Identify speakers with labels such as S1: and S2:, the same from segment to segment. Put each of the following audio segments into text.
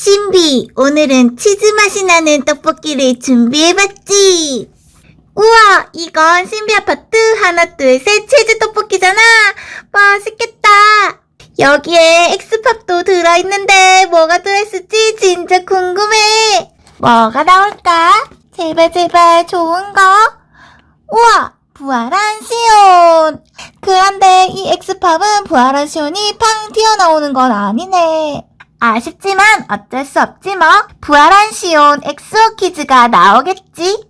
S1: 신비, 오늘은 치즈 맛이 나는 떡볶이를 준비해봤지. 우와, 이건 신비 아파트 하나, 둘, 셋 치즈 떡볶이잖아. 맛있겠다. 여기에 엑스팝도 들어있는데 뭐가 들어있을지 진짜 궁금해. 뭐가 나올까? 제발 제발 좋은 거. 우와, 부활한 시온. 그런데 이 엑스팝은 부활한 시온이 팡 튀어나오는 건 아니네. 아쉽지만 어쩔 수 없지 뭐. 부활한 시온 엑스오 키즈가 나오겠지.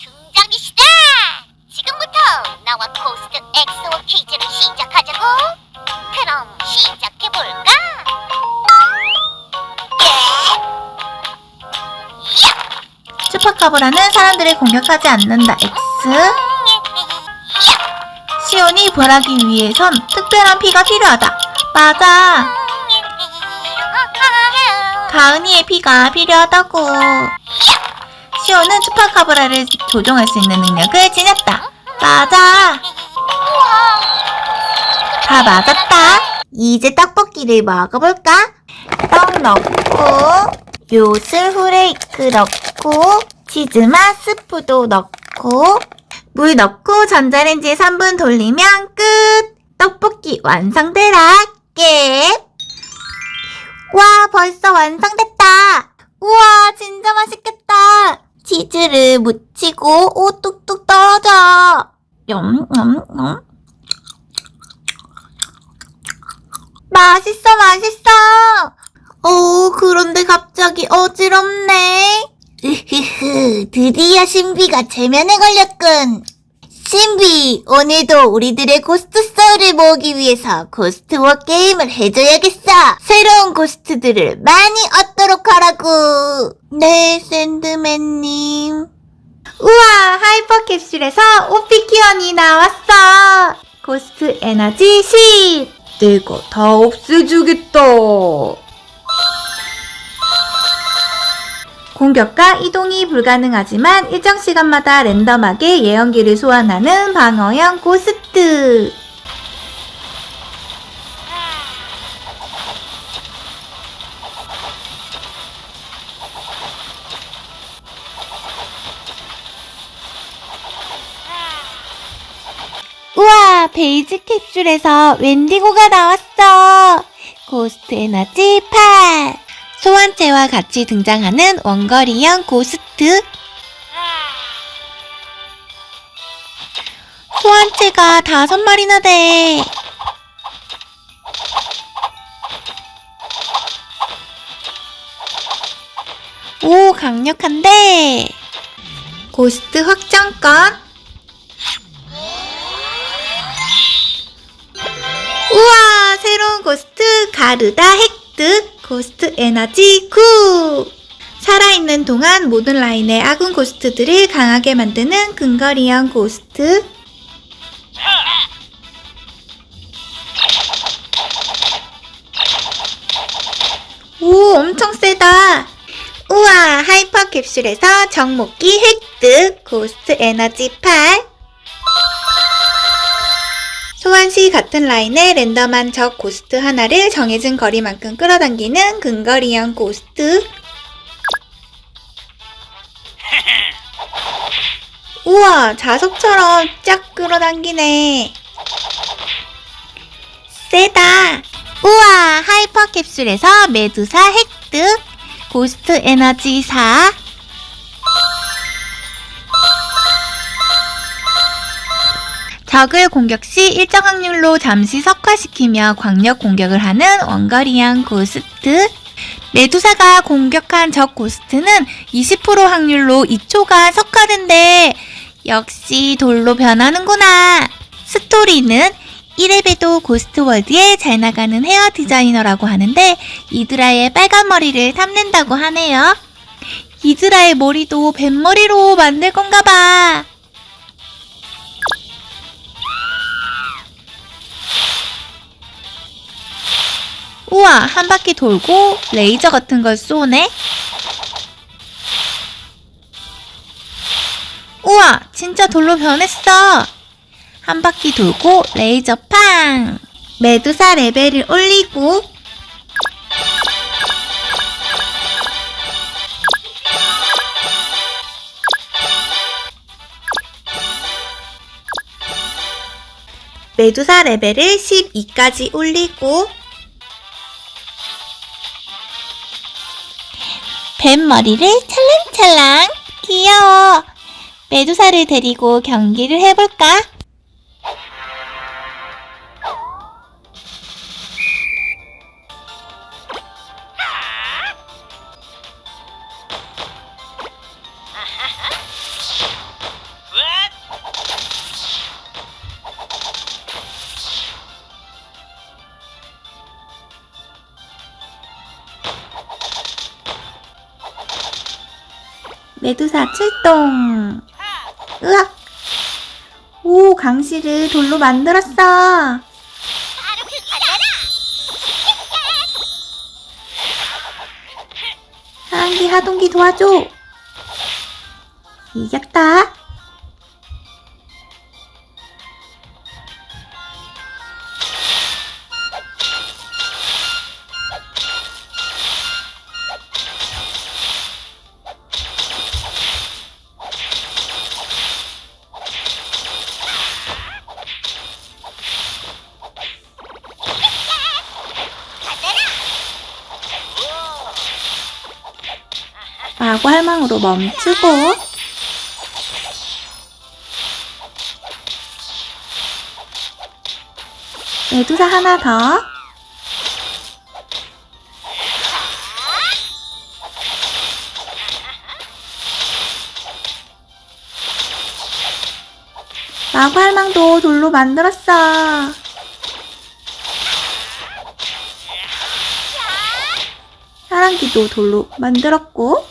S2: 등장이시다! 지금부터 나와 코스트 엑소 퀴즈를 시작하자고! 그럼 시작해 볼까?
S1: 슈퍼카브라는 사람들을 공격하지 않는다. X. 시온이 부활하기 위해선 특별한 피가 필요하다. 맞아. 가은이의 피가 필요하다고. 시온은 슈퍼카브라를 조종할 수 있는 능력을 지녔다. 맞아. 다 맞았다. 이제 떡볶이를 먹어볼까? 떡 넣고, 요술 후레이크 넣고, 치즈맛 스프도 넣고, 물 넣고 전자레인지에 3분 돌리면 끝! 떡볶이 완성되라! 깨! 와, 벌써 완성됐다! 우와, 진짜 맛있겠다! 치즈를 묻히고, 오, 뚝뚝 떨어져! 염, 염, 염. 맛있어, 맛있어! 오, 그런데 갑자기 어지럽네. 으흐흐, 드디어 신비가 제면에 걸렸군. 신비, 오늘도 우리들의 고스트 소울을 모으기 위해서 고스트워 게임을 해줘야겠어. 새로운 고스트들을 많이 얻도록 하라고. 네, 샌드맨님. 우와, 하이퍼 캡슐에서 오피키언이 나왔어. 고스트 에너지 10.
S3: 내가 다 없애주겠다.
S1: 공격과 이동이 불가능하지만 일정 시간마다 랜덤하게 예언기를 소환하는 방어형 고스트. 우와, 베이지 캡슐에서 웬디고가 나왔어. 고스트 에너지 8. 소환체와 같이 등장하는 원거리형 고스트. 소환체가 다섯 마리나 돼. 오, 강력한데. 고스트 확장권. 우와, 새로운 고스트 가르다 획득. 고스트 에너지 9. 살아있는 동안 모든 라인의 아군 고스트들을 강하게 만드는 근거리형 고스트. 오, 엄청 세다. 우와, 하이퍼 캡슐에서 정목기 획득. 고스트 에너지 8. 소환 시 같은 라인에 랜덤한 적 고스트 하나를 정해진 거리만큼 끌어당기는 근거리형 고스트. 우와, 자석처럼 쫙 끌어당기네. 세다. 우와, 하이퍼 캡슐에서 메두사 획득. 고스트 에너지 4. 적을 공격 시 일정 확률로 잠시 석화시키며 광력 공격을 하는 원거리형 고스트. 메두사가 공격한 적 고스트는 20% 확률로 2초간 석화된대. 역시 돌로 변하는구나. 스토리는 1렙에도 고스트 월드에 잘 나가는 헤어 디자이너라고 하는데 이드라의 빨간 머리를 탐낸다고 하네요. 이드라의 머리도 뱀머리로 만들 건가 봐. 우와, 한 바퀴 돌고 레이저 같은 걸 쏘네? 우와, 진짜 돌로 변했어! 한 바퀴 돌고 레이저 팡! 메두사 레벨을 올리고 메두사 레벨을 12까지 올리고 뱀머리를 찰랑찰랑 귀여워. 메두사를 데리고 경기를 해볼까? 메두사 출동. 으악. 오, 강실을 돌로 만들었어. 하랑기 하동기 도와줘. 이겼다. 마구 할망으로 멈추고. 메두사 하나 더. 마구 할망도 돌로 만들었어. 사랑기도 돌로 만들었고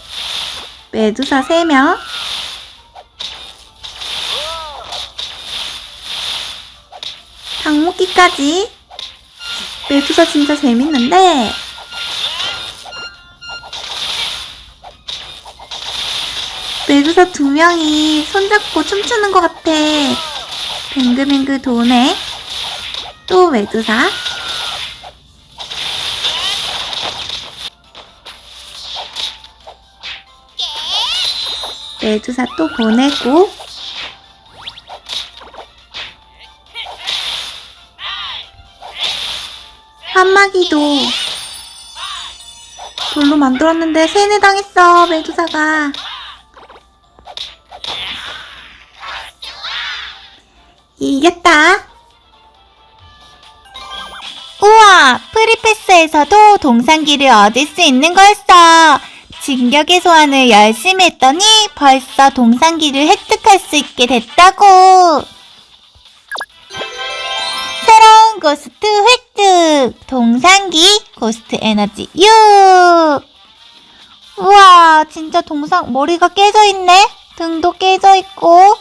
S1: 메두사 3명. 닭목기까지. 메두사 진짜 재밌는데. 메두사 두 명이 손잡고 춤추는 것 같아. 뱅글뱅글 도네. 또 메두사 메두사 또 보내고. 한마기도 돌로 만들었는데 세뇌당했어 메두사가. 이겼다. 우와 프리패스에서도 동상기를 얻을 수 있는 거였어 진격의 소환을 열심히 했더니 벌써 동상기를 획득할 수 있게 됐다고. 새로운 고스트 획득! 동상기 고스트 에너지 6! 우와, 진짜 동상, 머리가 깨져 있네? 등도 깨져 있고.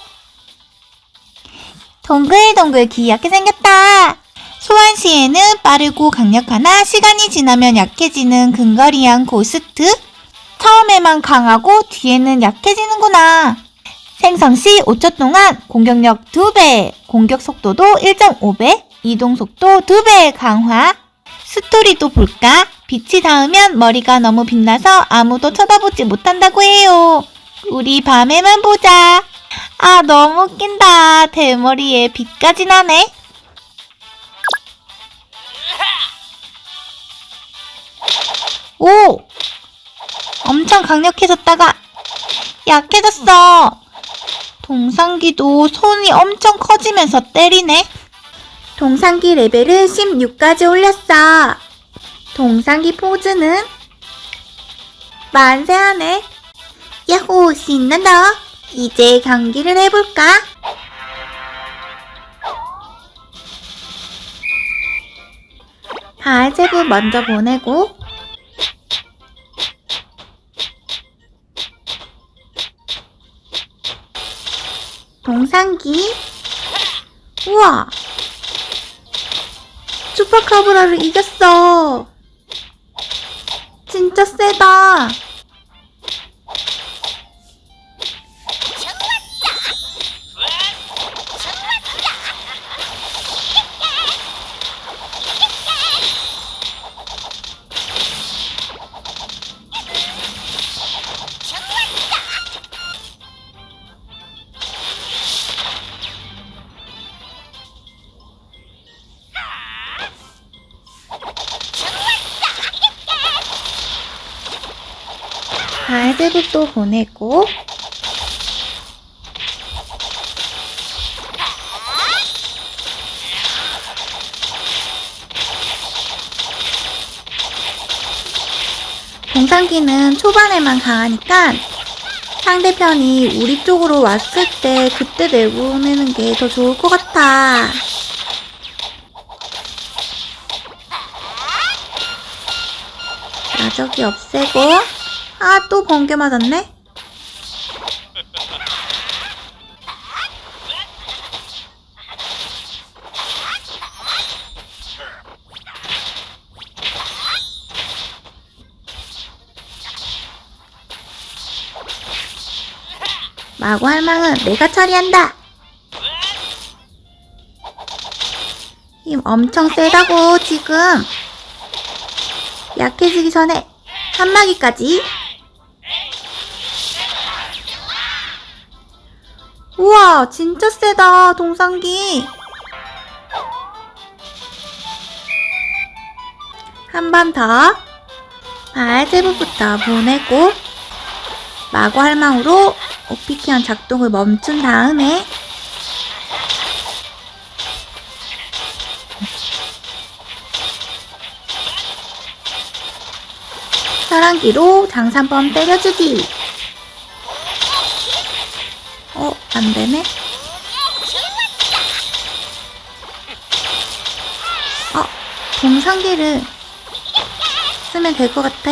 S1: 동글동글 귀엽게 생겼다. 소환 시에는 빠르고 강력하나 시간이 지나면 약해지는 근거리한 고스트. 처음에만 강하고 뒤에는 약해지는구나. 생성 시 5초 동안 공격력 2배, 공격 속도도 1.5배, 이동 속도 2배 강화. 스토리도 볼까? 빛이 닿으면 머리가 너무 빛나서 아무도 쳐다보지 못한다고 해요. 우리 밤에만 보자. 아, 너무 웃긴다. 대머리에 빛까지 나네. 오! 엄청 강력해졌다가 약해졌어. 동상기도 손이 엄청 커지면서 때리네. 동상기 레벨을 16까지 올렸어. 동상기 포즈는 만세하네. 야호, 신난다. 이제 경기를 해볼까? 바알제부 먼저 보내고 동상기? 우와! 슈퍼카브라를 이겼어. 진짜 세다 바알제북도 보내고 동상기는 초반에만 강하니까 상대편이 우리 쪽으로 왔을 때 그때 내보내는 게 더 좋을 것 같아. 나저기 없애고 아 또 번개 맞았네? 마구 할망은 내가 처리한다. 힘 엄청 세다고 지금. 약해지기 전에 한마기까지. 우와, 진짜 세다, 동상기. 한 번 더. 발제부부터 보내고, 마구 할망으로 오피키언 작동을 멈춘 다음에, 사랑기로 장산범 때려주기. 안 되네. 어, 동상기를 쓰면 될 것 같아.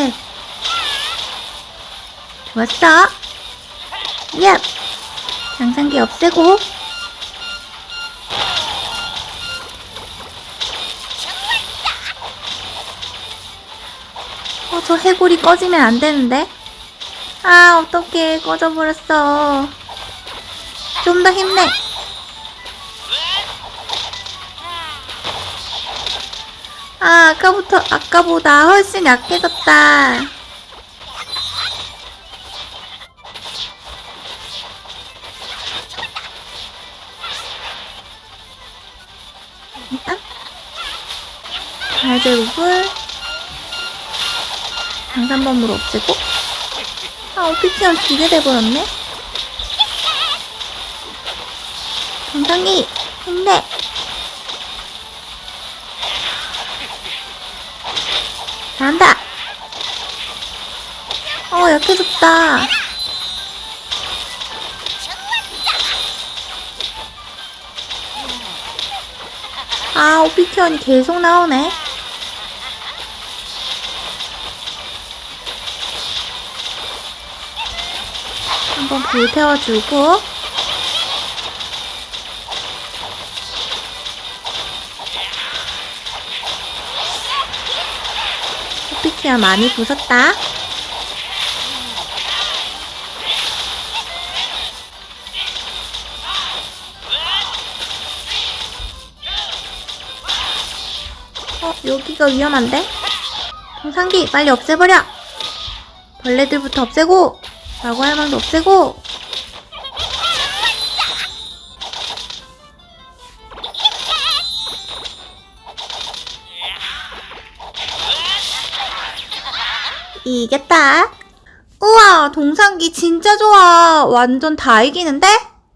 S1: 좋았어. 얍! 장산기 없애고. 어, 저 해골이 꺼지면 안 되는데? 아, 어떡해. 꺼져버렸어. 좀 더 힘내. 아, 아까부터, 아까보다 훨씬 약해졌다. 일단, 발제국을 장산범으로 없애고 아 오피티언 두개 돼버렸네 동상이 힘내 잘한다. 어 약해졌다. 아 오피티언이 계속 나오네. 한번 불태워주고 호피키야. 많이 부쉈다. 어 여기가 위험한데? 동상기 빨리 없애버려. 벌레들부터 없애고 라고 할 말도 없애고 이겼다 우와 동상기 진짜 좋아 완전 다 이기는데?